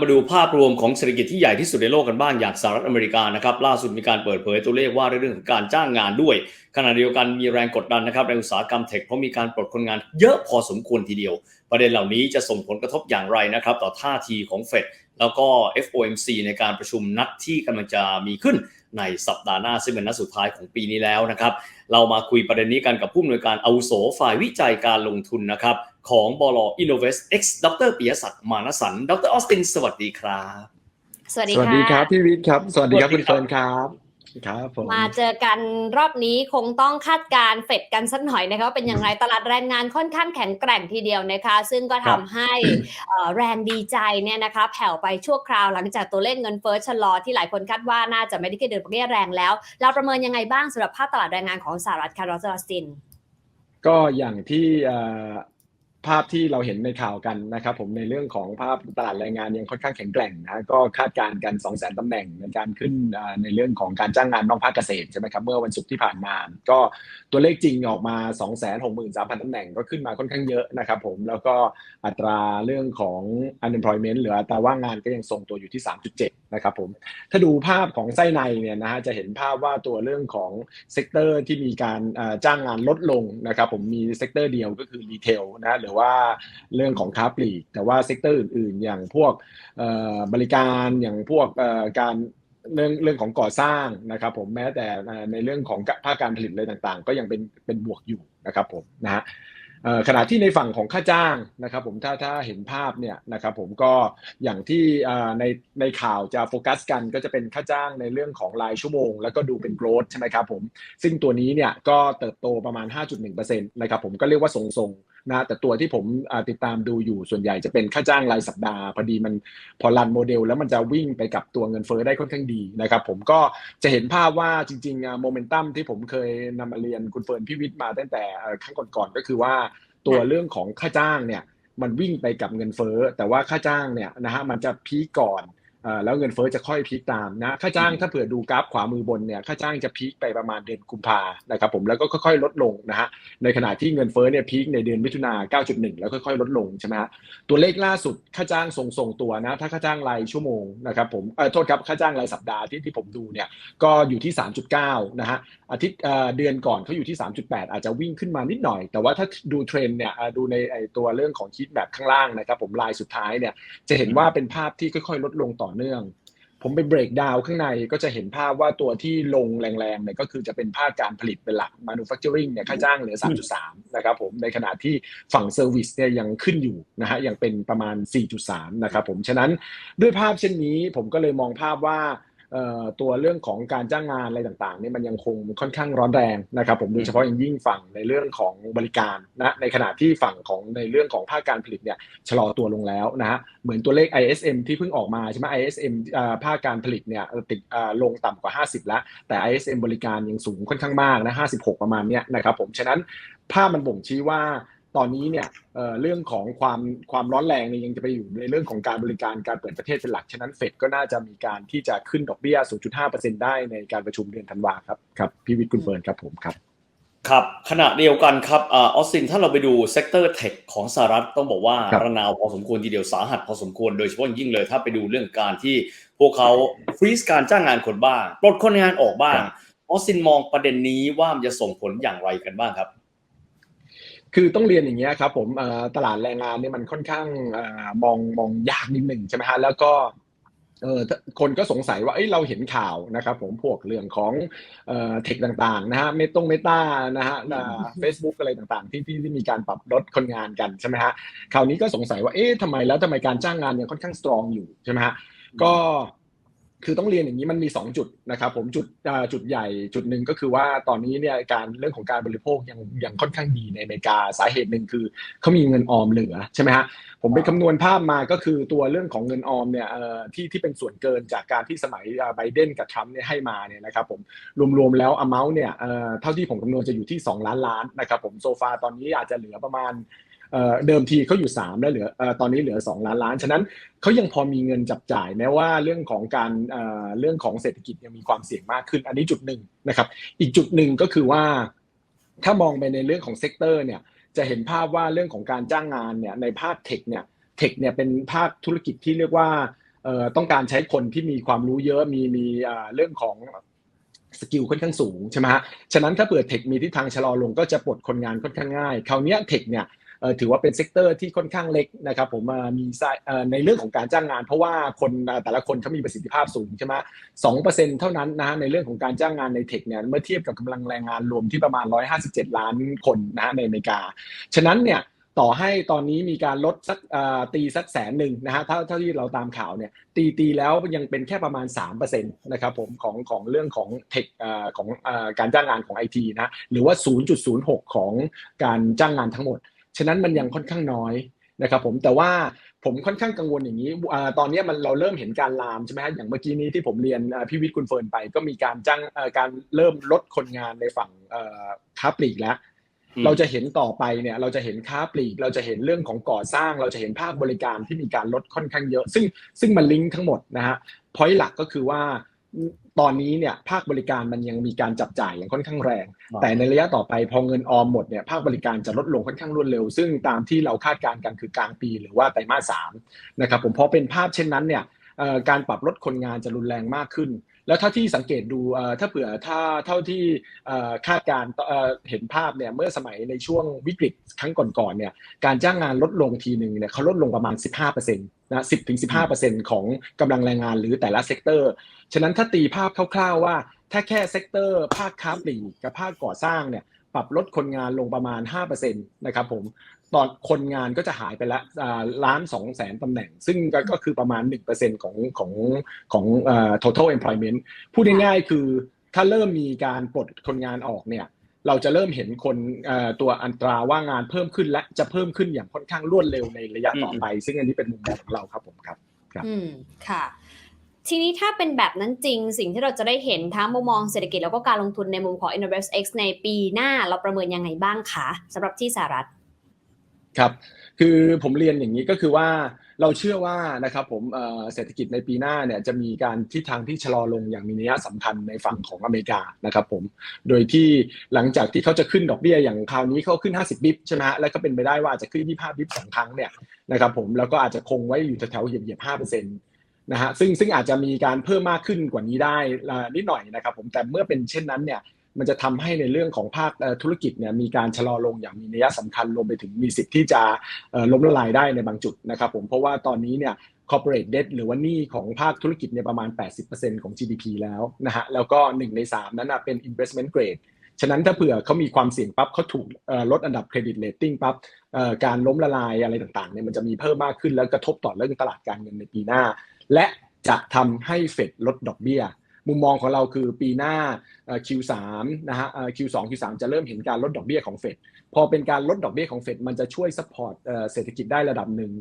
มาดูภาพรวมของเศรษฐกิจที่ใหญ่ที่สุดในโลกกันบ้างอย่างสหรัฐอเมริกานะครับล่าสุดมีการเปิดเผยตัวเลขว่าเรื่องของการจ้างงานด้วย ขณะเดียวกันมีแรงกดดันนะครับในอุตสาหกรรมเทคเพราะมีการปลดคนงานเยอะพอสมควรทีเดียว ประเด็นเหล่านี้จะส่งผลกระทบอย่างไรนะครับต่อท่าทีของเฟดแล้วก็ FOMC ในการประชุมนัดที่กำลังจะมีขึ้นในสัปดาห์หน้าซึ่งเป็นนัดสุดท้ายของปีนี้แล้วนะครับเรามาคุยประเด็นนี้กันกับผู้อำนวยการอาวุโสฝ่ายวิจัยการลงทุนนะครับ ของบล Innovest X ดรปิยศักดิ์มานสัน ดรออสติน สวัสดีครับ สวัสดีสวัสดีครับพี่วิทย์ครับ สวัสดีครับสวัคุสณดีครับเฟิร์นครับครับผมมาเจอกันรอบนี้คงต้องคาดการณ์เฟดกันสักหน่อยนะคะว่าเป็นอย่างไรตลาดแรงงานค่อนข้างแข็งแกร่งทีเดียวนะคะ ซึ่งก็ทำให้เอ่อแรงดีใจเนี่ยนะคะ แผ่วไปชั่วคราวหลังจากตัวเลขเงินเฟ้อชะลอที่หลายคนคาดว่าน่าจะไม่ได้กระเดือกกระเดี่ยแรงแล้ว เราประเมินยังไงบ้างสำหรับภาพตลาดแรงงานของสหรัฐคาร์ลอสตินก็อย่างที่เอ่อ ภาพที่เราเห็นในข่าวกันนะครับผมในเรื่องของภาพตลาดแรงงานยังค่อนข้างแข็งแกร่งนะก็คาดการณ์กัน 2 0 0 0 0 0ตำแหน่งในการขึ้นในเรื่องของการจ้างงานนอกภาคเกษตรใช่ไหมครับเมื่อวันศุกร์ที่ผ่านมา ก็ตัวเลขจริงออกมา 2 6 3 0 0 0ตำแหน่งก็ขึ้นมาค่อนข้างเยอะนะครับผมแล้วก็อัตราเรื่องของ unemployment หรืออัตราว่างงานก็ยังทรงตัวอยู่ที่ 3.7นะครับผมถ้าดูภาพของไส้ในเนี่ยนะฮะจะเห็นภาพว่าตัวเรื่องของเซกเตอร์ที่มีการจ้างงานลดลงนะครับผมมีเซกเตอร์เดียวก็คือรีเทลนะหรือว่าเรื่องของค้าปลีก แต่ว่าเซกเตอร์อื่น ๆ อย่างพวกบริการอย่างพวกการเรื่องเรื่องของก่อสร้างนะครับผมแม้แต่ในเรื่องของภาคการผลิตอะไรต่างๆ ก็ยังเป็นเป็นบวกอยู่นะครับผมนะฮะขณะที่ในฝั่งของค่าจ้างนะครับผมถ้าถ้าเห็นภาพเนี่ยนะครับผมก็อย่างที่ในในข่าวจะโฟกัสกันก็จะเป็นค่าจ้างในเรื่องของรายชั่วโมง แล้วก็ดูเป็นโกรธใช่ไหมครับผมซึ่งตัวนี้เนี่ยก็เติบโตประมาณ 5.1%นะครับผมก็เรียกว่าทรงๆ นะแต่ตัวที่ผมอ่าติดตามดูอยู่ส่วนใหญ่จะเป็นค่าจ้างรายสัปดาห์พอดีมันพอรันโมเดล แล้วมันจะวิ่งไปกับตัวเงินเฟ้อได้ค่อนข้างดีนะครับผมก็จะเห็นภาพว่าจริงๆโมเมนตัมที่ผมเคยนำมาเรียนคุณเฟิร์นพี่วิทย์มาตั้งแต่เอ่อครั้งก่อนๆก็คือว่าตัวเรื่องของค่าจ้างเนี่ยมันวิ่งไปกับเงินเฟ้อแต่ว่าค่าจ้างเนี่ยนะฮะมันจะพีคก่อนเอ่อ แล้วเงินเฟ้อจะค่อยพีคตามนะค่าจ้างถ้าเผื่อดูกราฟขวามือบนเนี่ยค่าจ้างจะพีคไปประมาณเดือนกุมภานะครับผมแล้วก็ค่อยๆ ลดลงนะฮะในขณะที่เงินเฟ้อเนี่ยพีคในเดือนมิถุนา9.1 แล้วค่อยๆ ลดลงใช่ไหมฮะตัวเลขล่าสุดค่าจ้างทรงๆตัวนะถ้าค่าจ้างรายชั่วโมงนะครับผมเออโทษครับค่าจ้างรายสัปดาห์ที่ที่ผมดูเนี่ยก็อยู่ที่ 3.9นะฮะ อาทิตย์เดือนก่อนเขาอยู่ที่ 3.8 อาจจะวิ่งขึ้นมานิดหน่อย แต่ว่าถ้าดูเทรนด์เนี่ยดูในไอตัวเรื่องของคิดแบบข้างล่างนะครับ ผมลายสุดท้ายเนี่ยจะเห็นว่าเป็นภาพที่ค่อยๆ ลดลงต่อเนื่อง ผมไปเบรกดาวข้างในก็จะเห็นภาพว่าตัวที่ลงแรงๆเนี่ยก็คือจะเป็นภาคการผลิตเป็นหลัก manufacturing เนี่ยค่าจ้างเหลือ 3.3 นะครับผมในขณะที่ฝั่ง service เนี่ยยังขึ้นอยู่นะฮะยังเป็นประมาณ 4.3 นะครับผมฉะนั้นด้วยภาพเช่นนี้ผมก็เลยมองภาพว่า ตัวเรื่องของการจ้างงานอะไรต่างๆเนี่ยมันยังคงค่อนข้างร้อนแรงนะครับผมโดยเฉพาะอย่างยิ่งฝั่งในเรื่องของบริการนะในขณะที่ฝั่งของในเรื่องของภาคการผลิตเนี่ยชะลอตัวลงแล้วนะฮะเหมือนตัวเลข ISM ที่เพิ่งออกมาใช่ไหม ISM อ่าภาคการผลิตเนี่ยเอ่อติดอ่าลงต่ำกว่า 50 แล้ว แต่ ISM บริการยังสูงค่อนข้างมากนะ56 ประมาณเนี้ยนะครับผมฉะนั้นภาพมันบ่งชี้ว่า ตอนนี้เนี่ยเอ่อเรื่องของความความร้อนแรงเนี่ยยังจะไปอยู่ในเรื่องของการบริการการเปิดประเทศเป็นหลัก ฉะนั้นเฟดก็น่าจะมีการที่จะขึ้นดอกเบี้ย 0.5%ได้ในการประชุมเดือนธันวาครับครับพี่วิทย์คุณเฟิร์นครับผมครับครับขณะเดียวกันครับอาออสซินถ้าเราไปดูเซกเตอร์เทคของสหรัฐต้องบอกว่าครับระนาวพอสมควรทีเดียวสาหัสพอสมควรโดยเฉพาะอย่างยิ่งเลยถ้าไปดูเรื่องการที่พวกเขาฟรีซการจ้างงานคนบ้างปลดคนงานออกบ้างออสซินมองประเด็นนี้ว่ามันจะส่งผลอย่างไรกันบ้างครับ คือต้องเรียนอย่างเงี้ยครับผมตลาดแรงงานเนี่ยมันค่อนข้างมองมองยากนิดหนึ่งใช่ไหมฮะแล้วก็เออคนก็สงสัยว่าเอ้ยเราเห็นข่าวนะครับผมพวกเรื่องของเอ่อเทคต่างๆนะฮะเมตงเมตานะฮะเฟซบุ๊กอะไรต่างๆ ที่ที่ที่มีการปรับลดคนงานกันใช่ไหมฮะคราวนี้ก็สงสัยว่าเอ๊ะทำไมแล้วทำไมการจ้างงานยังค่อนข้างสตรองอยู่ใช่ไหมฮะก็ คือต้องเรียนอย่างนี้มันมี 2 จุดนะครับผมจุดจุดใหญ่จุดหนึ่งก็คือว่าตอนนี้เนี่ยการเรื่องของการบริโภคยังยังค่อนข้างดีในอเมริกาสาเหตุหนึ่งคือเขามีเงินออมเหลือใช่ไหมฮะผมไปคำนวณภาพมาก็คือตัวเรื่องของเงินออมเนี่ยที่ที่เป็นส่วนเกินจากการที่สมัยไบเดนกับทรัมป์เนี่ยให้มาเนี่ยนะครับผมรวมๆแล้ว amount เนี่ยเอ่อเท่าที่ผมคำนวณจะอยู่ที่ 2 ล้านล้านนะครับผมโซฟาตอนนี้อาจจะเหลือประมาณ เดิมทีเขาอยู่ 3 แล้วเหลืออตอนนี้เหลือ 2 ล้านล้าน ฉะนั้นเขายังพอมีเงินจับจ่ายแม้ว่าเรื่องของการเเรื่องของเศรษฐกิจยังมีความเสี่ยงมากขึ้น อันนี้จุดหนึ่งนะครับ อีกจุดหนึ่งก็คือว่า ถ้ามองไปในเรื่องของเซกเตอร์เนี่ยจะเห็นภาพว่าเรื่องของการจ้างงานเนี่ยในภาคเทคเนี่ยเทคเนี่ยเป็นภาคธุรกิจที่เรียกว่าต้องการใช้คนที่มีความรู้เยอะมีมีเรื่องของสกิลค่อนข้างสูงใช่ไหมฮะ ฉะนั้นถ้าเปิดเทคมีทิศทางชะลอลงก็จะปลดคนงานค่อนข้างง่าย คราวเนี้ยเทคเนี่ย ถือว่าเป็นเซกเตอร์ที่ค่อนข้างเล็กนะครับผมมีในเรื่องของการจ้างงาน เพราะว่าคนแต่ละคนเขามีประสิทธิภาพสูงใช่ไหมสองเปอร์เซ็นเท่านั้นนะฮะในเรื่องของการจ้างงานในเทคเนี่ยเมื่อเทียบกับกำลังแรงงานรวมที่ประมาณ 157 ล้านคนนะฮะในอเมริกา ฉะนั้นเนี่ยต่อให้ตอนนี้มีการลดสักตีสักแสนหนึ่งนะฮะเท่าเท่าที่เราตามข่าวเนี่ยตีตีแล้วยังเป็นแค่ประมาณ3%นะครับผมของของเรื่องของเทคของการจ้างงานของไอทีนะหรือว่า 0.06 ของการจ้างงานทั้งหมด ฉะนั้นมันยังค่อนข้างน้อยนะครับผมแต่ว่าผมค่อนข้างกังวลอย่างนี้อ่าตอนนี้มันเราเริ่มเห็นการลามใช่ไหมฮะอย่างเมื่อกี้นี้ที่ผมเรียนอ่าพี่วิทย์คุณเฟิร์นไป ก็มีการจ้างเอ่อการเริ่มลดคนงานในฝั่งเอ่อค้าปลีกแล้วอืมเราจะเห็นต่อไปเนี่ยเราจะเห็นค้าปลีก เราจะเห็นเรื่องของก่อสร้าง เราจะเห็นภาคบริการที่มีการลดค่อนข้างเยอะ ซึ่งซึ่งมันลิงก์ทั้งหมดนะฮะพอยต์หลักก็คือว่า ตอนนี้เนี่ยภาคบริการมันยังมีการจับจ่ายอย่างค่อนข้างแรงครับแต่ในระยะต่อไปพอเงินออมหมดเนี่ยภาคบริการจะลดลงค่อนข้างรวดเร็ว ซึ่งตามที่เราคาดการณ์กันคือกลางปีหรือว่าไตรมาสสามนะครับผมพอเป็นภาพเช่นนั้นเนี่ยเอ่อการปรับลดคนงานจะรุนแรงมากขึ้น แล้วถ้าที่สังเกตดูเอ่อถ้าเผื่อถ้าเท่าที่เอ่อคาดการณ์เอ่อเห็นภาพเนี่ยเมื่อสมัยในช่วงวิกฤตครั้งก่อนๆเนี่ยการจ้างงานลดลงทีหนึ่งเนี่ยเขาลดลงประมาณ 15% นะ10ถึง15%ของกำลังแรงงานหรือแต่ละเซกเตอร์ ฉะนั้นถ้าตีภาพคร่าวๆว่า ถ้าแค่เซกเตอร์ภาคค้าปลีกกับภาคก่อสร้างเนี่ยปรับลดคนงานลงประมาณ5%นะครับผมตอนคนงานก็จะหายไปละอ่าล้านสองแสนตำแหน่ง ซึ่งก็ก็คือประมาณ 1%ของของของเอ่อ total employment พูดง่ายๆคือถ้าเริ่มมีการปลดคนงานออกเนี่ย เราจะเริ่มเห็นคนเอ่อตัวอัตราว่างงานเพิ่มขึ้น และจะเพิ่มขึ้นอย่างค่อนข้างรวดเร็วในระยะต่อไป ซึ่งอันนี้เป็นมุมมองของเราครับผมครับครับอืมค่ะ ทีนี้ถ้าเป็นแบบนั้นจริงสิ่งที่เราจะได้เห็นทั้งมุมมองเศรษฐกิจแล้วก็การลงทุนในมุมของ Innovest X ในปีหน้าเราประเมินยังไงบ้างคะสำหรับที่สหรัฐ ครับ คือผมเรียนอย่างนี้ก็คือว่า เราเชื่อว่านะครับผมเศรษฐกิจในปีหน้าเนี่ยจะมีการทิศทางที่ชะลอลงอย่างมีนัยสำคัญในฝั่งของอเมริกานะครับผมโดยที่หลังจากที่เขาจะขึ้นดอกเบี้ยอย่างคราวนี้เขาขึ้น 50บิปใช่ไหมฮะแล้วก็เป็นไปได้ว่าอาจจะขึ้น 25บิปสองครั้งเนี่ยนะครับผมแล้วก็อาจจะคงไว้อยู่แถวๆเหยียบๆ5%นต์นะฮะซึ่งซึ่งอาจจะมีการเพิ่มมากขึ้นกว่านี้ได้นิดหน่อยนะครับผมแต่เมื่อเป็นเช่นนั้นเนี่ย มันจะทำให้ในเรื่องของภาคธุรกิจเนี่ยมีการชะลอลงอย่างมีนัยสำคัญรวมไปถึงมีสิทธิ์ที่จะล้มละลายได้ในบางจุดนะครับผมเพราะว่าตอนนี้เนี่ย corporate debt หรือว่าหนี้ของภาคธุรกิจเนี่ยประมาณ 80%ของ GDP แล้วนะฮะแล้วก็ 1 ใน 3 นั้นนะเป็น investment grade ฉะนั้นถ้าเผื่อเขามีความเสี่ยงปั๊บเขาถูกลดอันดับเครดิตเ a ตติ้งปั๊บการล้มละลายอะไรต่างๆเนี่ยมันจะมีเพิ่มมากขึ้นแล้วกระทบต่อเรื่องตลาดการเงินในปีหน้า และจะทำให้เฟดลดดอกเบี้ย มุมมองของเราคือปีหน้าเอ่อ Q3 นะฮะเอ่อ Q2 Q3 จะเริ่มเห็นการลดดอกเบี้ยของเฟดพอเป็นการลดดอกเบี้ยของเฟดมันจะช่วยซัพพอร์ตเอ่อเศรษฐกิจได้ระดับหนึ่ง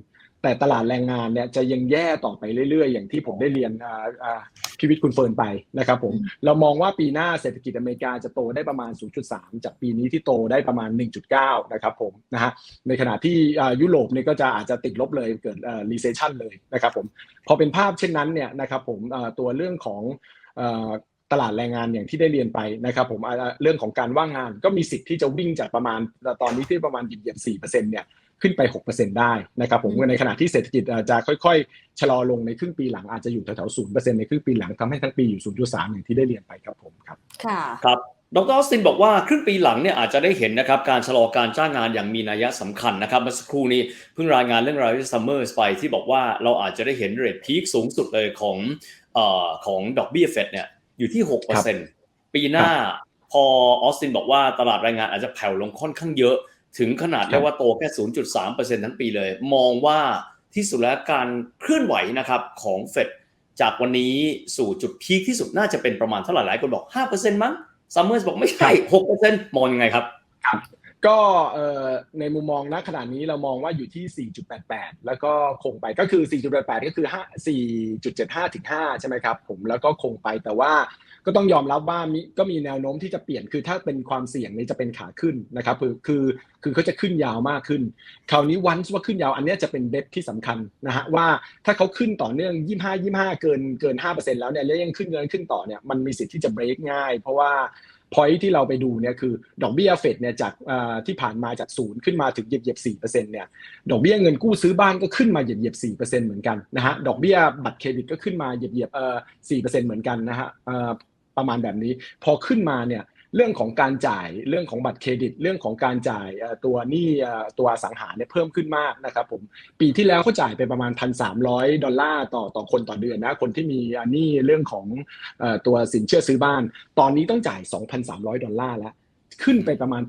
แต่ตลาดแรงงานเนี่ยจะยังแย่ต่อไปเรื่อยๆ อย่างที่ผมได้เรียนอ่าอ่าพิวิทย์คุณเฟิร์นไปนะครับผมเรามองว่าปีหน้าเศรษฐกิจอเมริกาจะโตได้ประมาณ 0.3 จากปีนี้ที่โตได้ประมาณ 1.9 นะครับผมนะฮะในขณะที่อ่ายุโรปเนี่ยก็จะอาจจะติดลบเลยเกิดเอ่อ recession เลยนะครับผมพอเป็นภาพเช่นนั้นเนี่ยนะครับผมอ่าตัวเรื่องของเอ่อตลาดแรงงานอย่างที่ได้เรียนไปนะครับผมอ่าเรื่องของการว่างงานก็มีสิทธิ์ที่จะวิ่งจากประมาณตอนนี้ที่ประมาณเหยียบๆ4%เนี่ยขึ้นไป 6%ได้นะครับผมอืมในขณะที่เศรษฐกิจอาจจะค่อยๆ ชะลอลงในครึ่งปีหลังอาจจะอยู่แถวๆ0%ในครึ่งปีหลังทำให้ทั้งปีอยู่0.3อย่างที่ได้เรียนไปครับผมครับค่ะครับดรออสตินบอกว่าครึ่งปีหลังเนี่ยอาจจะได้เห็นนะครับการชะลอการจ้างงานอย่างมีนัยสำคัญนะครับเมื่อสักครู่นี้เพิ่งรายงานเรื่องรายได้ซัมเมอร์ไปที่บอกว่าเราอาจจะได้เห็นเรทพีคสูงสุดเลยของเอ่อ ของดอกเบี้ยเฟดเนี่ยอยู่ที่6%ปีหน้าพอออสตินบอกว่าตลาดแรงงานอาจจะแผ่วลงค่อนข้างเยอะ ถึงขนาดเรียกว่าโตแค่ 0.3%ทั้งปีเลย มองว่าที่สุดแล้วการเคลื่อนไหวนะครับของเฟดจากวันนี้สู่จุดพีคที่สุดน่าจะเป็นประมาณเท่าไหร่หลายคนบอก 5%มั้งซัมเมอร์บอกไม่ใช่ 6%มองยังไงครับ ก็ในมุมมองณขณะนี้เรามองว่าอยู่ที่ 4.88 แล้วก็คงไปก็คือ 4.88 ก็คือ 5 4.75 ถึง 5 ใช่ไหมครับผมแล้วก็คงไปแต่ว่าก็ต้องยอมรับว่ามีก็มีแนวโน้มที่จะเปลี่ยนคือถ้าเป็นความเสี่ยงนี่จะเป็นขาขึ้นนะครับคือคือคือเขาจะขึ้นยาวมากขึ้น คราวนี้วันว่าขึ้นยาวอันนี้จะเป็นเบสที่สำคัญนะฮะว่าถ้าเขาขึ้นต่อเนื่อง 25 25 เกินเกิน 5%แล้วเนี่ยแล้วยังขึ้นเงินขึ้นต่อเนี่ยมันมีสิทธิ์ที่จะเบรกง่าย เพราะว่า พอยที่เราไปดูเนี่ยคือดอกเบี้ยเฟดเนี่ยจากที่ผ่านมาจากศูนย์ขึ้นมาถึงเหยียบเหยียบสี่เปอร์เซ็นต์เนี่ยดอกเบี้ยเงินกู้ซื้อบ้านก็ขึ้นมาเหยียบเหยียบสี่เปอร์เซ็นต์เหมือนกันนะฮะดอกเบี้ยบัตรเครดิตก็ขึ้นมาเหยียบเหยียบเอ่อสี่เปอร์เซ็นต์เหมือนกันนะฮะประมาณแบบนี้ พอขึ้นมาเนี่ย เรื่องของการจ่ายเรื่องของบัตรเครดิต เรื่องของการจ่ายตัวหนี้ตัวสังหาเนี่ยเพิ่มขึ้นมากนะครับผมปีที่แล้วเขาจ่ายไปประมาณ 1,300 ดอลลาร์ต่อต่อคนต่อเดือนนะคนที่มีอันนี้เรื่องของตัวสินเชื่อซื้อบ้าน ตอนนี้ต้องจ่าย 2,300 ดอลลาร์แล้วขึ้นไปประมาณ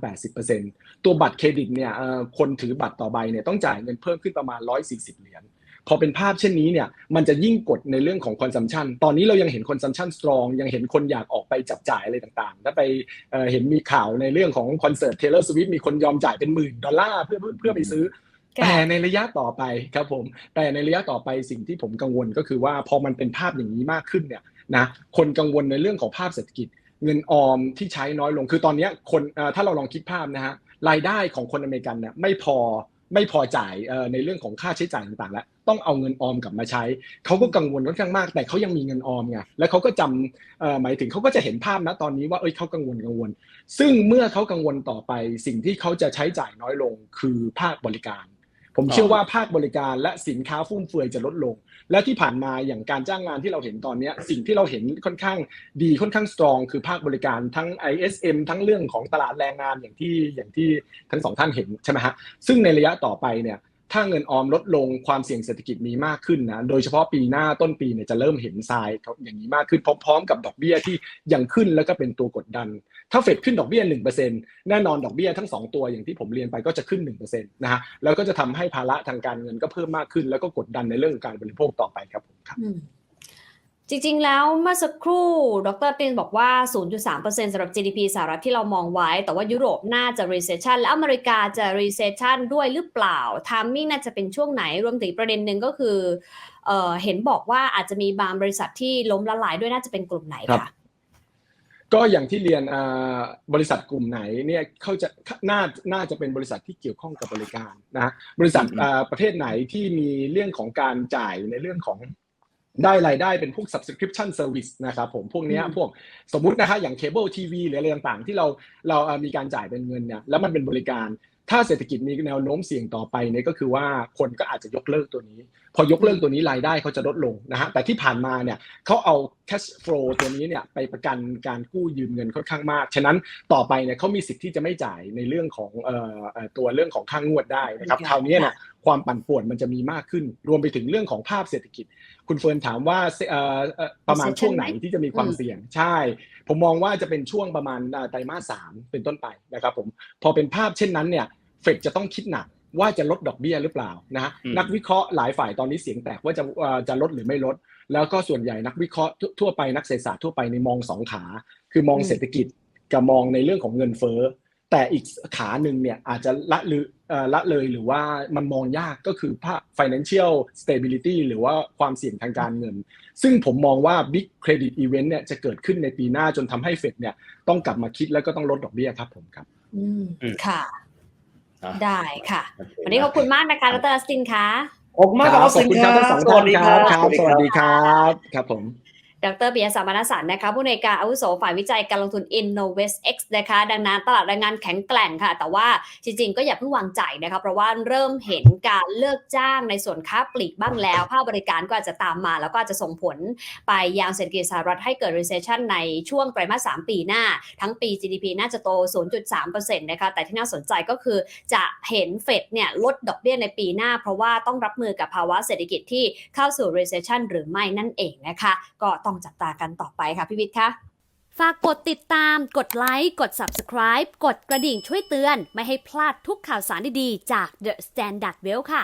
80%ตัวบัตรเครดิตเนี่ยคนถือบัตรต่อใบเนี่ยต้องจ่ายเงินเพิ่มขึ้นประมาณ 140 เหรียญ พอเป็นภาพเช่นนี้เนี่ยมันจะยิ่งกดในเรื่องของคอนซัมชันตอนนี้เรายังเห็นคอนซัมชันสตรองยังเห็นคนอยากออกไปจับจ่ายอะไรต่างๆ ถ้าไปเอ่อเห็นมีข่าวในเรื่องของคอนเสิร์ตเทเลอร์สวิฟมีคนยอมจ่ายเป็นหมื่นดอลลาร์เพื่อเพื่อเพื่อไปซื้อค่ะแต่ในระยะต่อไปครับผม แต่ในระยะต่อไปสิ่งที่ผมกังวลก็คือว่าพอมันเป็นภาพอย่างนี้มากขึ้นเนี่ยนะคนกังวลในเรื่องของภาพเศรษฐกิจ เงินออมที่ใช้น้อยลงคือตอนเนี้ยคนเอ่อถ้าเราลองคิดภาพนะฮะรายได้ของคนอเมริกันเนี่ยไม่พอ ไม่พอจ่ายในเรื่องของค่าใช้จ่ายต่างๆ แล้วต้องเอาเงินออมกลับมาใช้เขาก็กังวลค่อนข้างมาก แต่เขายังมีเงินออมไงแล้วเขาก็จำหมายถึงเขาก็จะเห็นภาพนะตอนนี้ว่าเอ้ยเขากังวลกังวล ซึ่งเมื่อเขากังวลต่อไป สิ่งที่เขาจะใช้จ่ายน้อยลงคือภาคบริการ ผมเชื่อว่าภาคบริการและสินค้าฟุ่มเฟือยจะลดลง และที่ผ่านมาอย่างการจ้างงานที่เราเห็นตอนนี้สิ่งที่เราเห็นค่อนข้างดีค่อนข้างสตรอง คือภาคบริการทั้ง ISM ทั้งเรื่องของตลาดแรงงานอย่างที่อย่างที่ทั้งสองท่านเห็นใช่ไหมฮะซึ่งในระยะต่อไปเนี่ย ถ้าเงินออมลดลงความเสี่ยงเศรษฐกิจมีมากขึ้นนะโดยเฉพาะปีหน้าต้นปีเนี่ยจะเริ่มเห็นทรายอย่างนี้มากขึ้นพร้อมๆ กับดอกเบี้ยที่ยังขึ้นแล้วก็เป็นตัวกดดัน ถ้าเฟดขึ้นดอกเบี้ย1%แน่นอนดอกเบี้ยทั้งสองตัวอย่างที่ผมเรียนไปก็จะขึ้น1%นะฮะแล้วก็จะทำให้ภาระทางการเงินก็เพิ่มมากขึ้น แล้วก็กดดันในเรื่องของการบริโภคต่อไปครับผมครับ จริงๆ แล้วเมื่อสักครู่ ดรปินบอกว่า 0.3%สำหรับ GDP สหรัฐที่เรามองไว้ แต่ว่ายุโรปน่าจะ recession และอเมริกาจะ recession ด้วยหรือเปล่า timing น่าจะเป็นช่วงไหน รวมถึงประเด็นหนึ่งก็คือเอ่อเห็นบอกว่าอาจจะมีบางบริษัทที่ล้มละลายด้วยน่าจะเป็นกลุ่มไหนครัคะบก็อย่างที่เรียนอ่าบริษัทกลุ่มไหนเนี่ยเขาจะน่าน่าจะเป็นบริษัทที่เกี่ยวข้องกับบริการนะฮะบริษัทอืมอ่าประเภทไหนที่มีเรื่องของการจ่ายในเรื่องของ ได้รายได้เป็นพวก subscription service นะครับผมพวกเนี้ยอืมพวกสมมุตินะฮะอย่างเคเบิลทีวีหรืออะไรต่างๆ ที่เราเราอ่ามีการจ่ายเป็นเงินเนี่ยแล้วมันเป็นบริการ ถ้าเศรษฐกิจมีแนวโน้มเสี่ยงต่อไปเนี่ยก็คือว่าคนก็อาจจะยกเลิกตัวนี้ พอยกเลิกตัวนี้รายได้เขาจะลดลงนะฮะแต่ที่ผ่านมาเนี่ยเขาเอา cash flow ตัวนี้เนี่ยไปประกันการกู้ยืมเงินค่อนข้างมาก ฉะนั้นต่อไปเนี่ยเขามีสิทธิ์ที่จะไม่จ่ายในเรื่องของเอ่อเอ่อตัวเรื่องของค่างวดได้นะครับค่ะคราวนี้เนี่ย ความปั่นป่วนมันจะมีมากขึ้น รวมไปถึงเรื่องของภาพเศรษฐกิจ คุณเฟิร์นถามว่าเอ่อเอ่อประมาณช่วงไหนที่จะมีความเสี่ยง ใช่ ผมมองว่าจะเป็นช่วงประมาณอ่าไตรมาสสามเป็นต้นไปนะครับผมพอเป็นภาพเช่นนั้นเนี่ยเฟดจะต้องคิดหนักว่าจะลดดอกเบี้ยหรือเปล่านะฮะอืมนักวิเคราะห์หลายฝ่ายตอนนี้เสียงแตกว่าจะเอ่อจะลดหรือไม่ลด แล้วก็ส่วนใหญ่นักวิเคราะห์ทั่วทั่วไปนักเศรษฐศาสตร์ทั่วไปในมองสองขา คือมองอืมเศรษฐกิจกับมองในเรื่องของเงินเฟ้อ แต่อีกขาหนึ่งเนี่ยอาจจะละลือเอ่อละเลยหรือว่ามันมองยากก็คือภาพ financial stability หรือว่าความเสี่ยงทางการเงิน ซึ่งผมมองว่า big credit event เนี่ยจะเกิดขึ้นในปีหน้าจนทำให้เฟดเนี่ยต้องกลับมาคิดแล้วก็ต้องลดดอกเบี้ยครับผมครับ อืมอืมค่ะอะ ได้ค่ะ วันนี้ขอบคุณมากนะคะดรสตินค่ะขอบคุณมากครับขอบคุณครับทั้งสองสท่าวันสดีคครัรับบครับ สวัสดีครับ ครับผม ดรปิยะสามานสันนะคะผู้ในการอาวุโสฝ่ายวิจัยการลงทุน InnovestX นะคะ ดังนั้นตลาดแรงงานแข็งแกร่งค่ะ แต่ว่าจริงๆ ก็อย่าเพิ่งวางใจนะคะเพราะว่าเริ่มเห็นการเลิกจ้างในส่วนค้าปลีกบ้างแล้ว ภาคบริการก็อาจจะตามมา แล้วก็อาจจะส่งผลไปยังเศรษฐกิจสหรัฐให้เกิด recession ในช่วงไตรมาส 3 ปีหน้า ทั้งปี GDP น่าจะโต 0.3%นะคะแต่ที่น่าสนใจก็คือจะเห็นเฟดเนี่ยลดดอกเบี้ยในปีหน้า เพราะว่าต้องรับมือกับภาวะเศรษฐกิจที่เข้าสู่ recession หรือไม่นั่นเองนะคะก็ต้องจับตากันต่อไปค่ะพี่วิทย์คะฝากกดติดตาม กดไลค์ กด Subscribe กดกระดิ่งช่วยเตือน ไม่ให้พลาดทุกข่าวสารดีๆ จาก The Standard Well ค่ะ